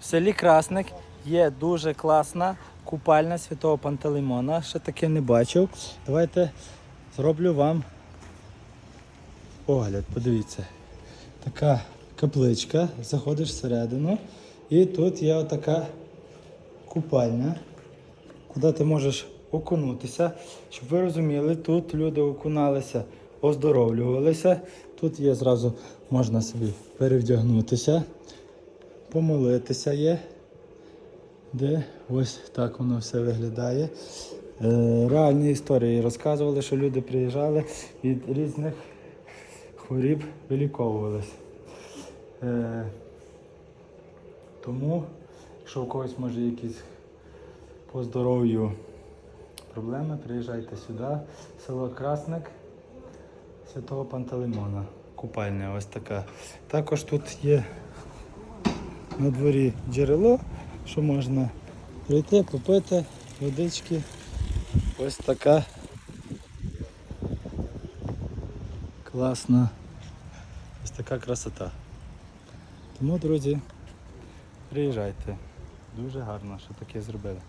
в селі Красник є дуже класна купальня святого Пантелеймона. Ще таке не бачив. Давайте зроблю вам огляд. Подивіться. Така капличка, заходиш всередину, і тут є отака купальня, куди ти можеш окунутися. Щоб ви розуміли, тут люди окуналися, оздоровлювалися. Тут є зразу можна собі перевдягнутися, помолитися є. Де ось так воно все виглядає. Е, реальні історії розказували, що люди приїжджали від різних хворіб виліковувались. Е, тому, якщо у когось може якісь по здоров'ю проблеми, приїжджайте сюди, село Красник, Святого Пантелеймона. Купальня ось така. Також тут є на дворі джерело, що можна прийти, попити водички. Ось така класна, ось така красота. Тому, друзі, приїжджайте. Дуже гарно, що таке зробили.